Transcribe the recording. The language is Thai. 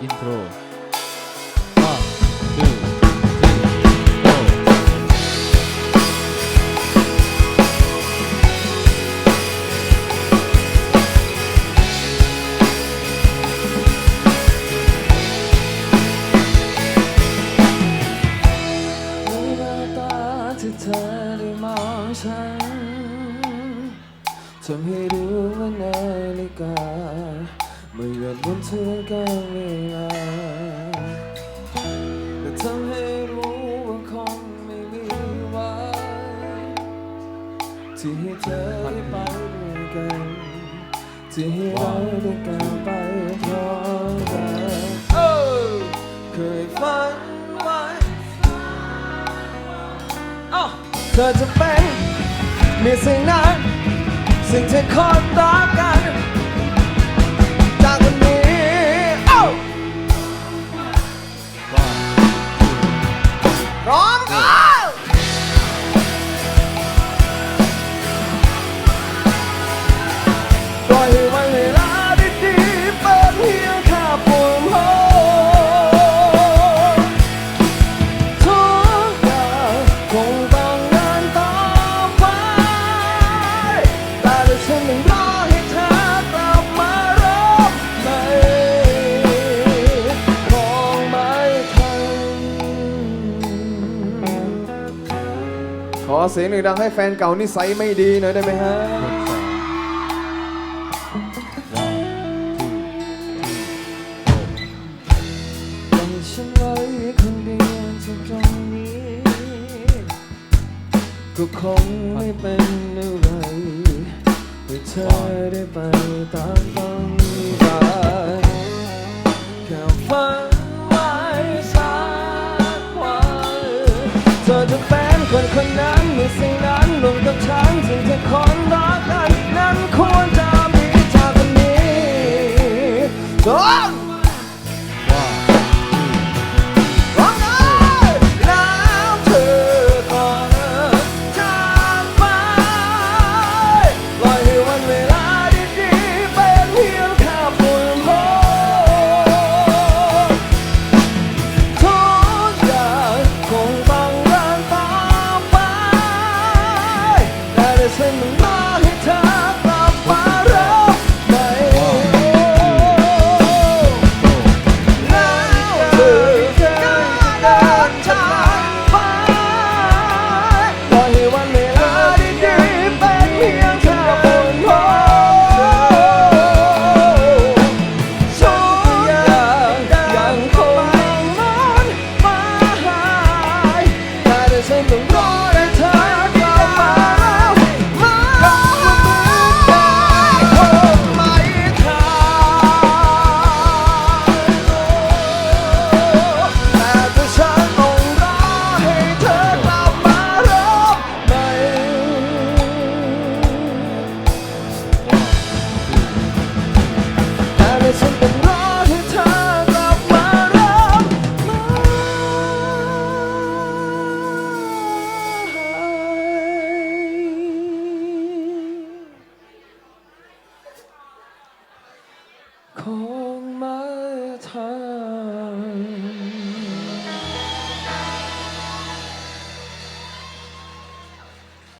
True. One, two, three, go. ในแววตาที่เธอได้มองฉันทำให้รู้ว่านาฬิกาไม่หยุดหมุนเทือนกันเลา ที่ให้เธอได้ไปด้วยกันที่ให้เราได้ก้าวไปพร้อมกันเคยฝันไว้เธอจะเป็นมีสิ่งนั้น สิ่งที่คนต่อกัน อเสียงหนึ่งดังให้แฟนเก่านิสัยไม่ดีหน่อยได้ไหมฮะ ปล่อยฉันไว้คนเดียวที่ตรงนี้ ก็คงไม่เป็นอะไรให้เธอได้ไปตามฝัน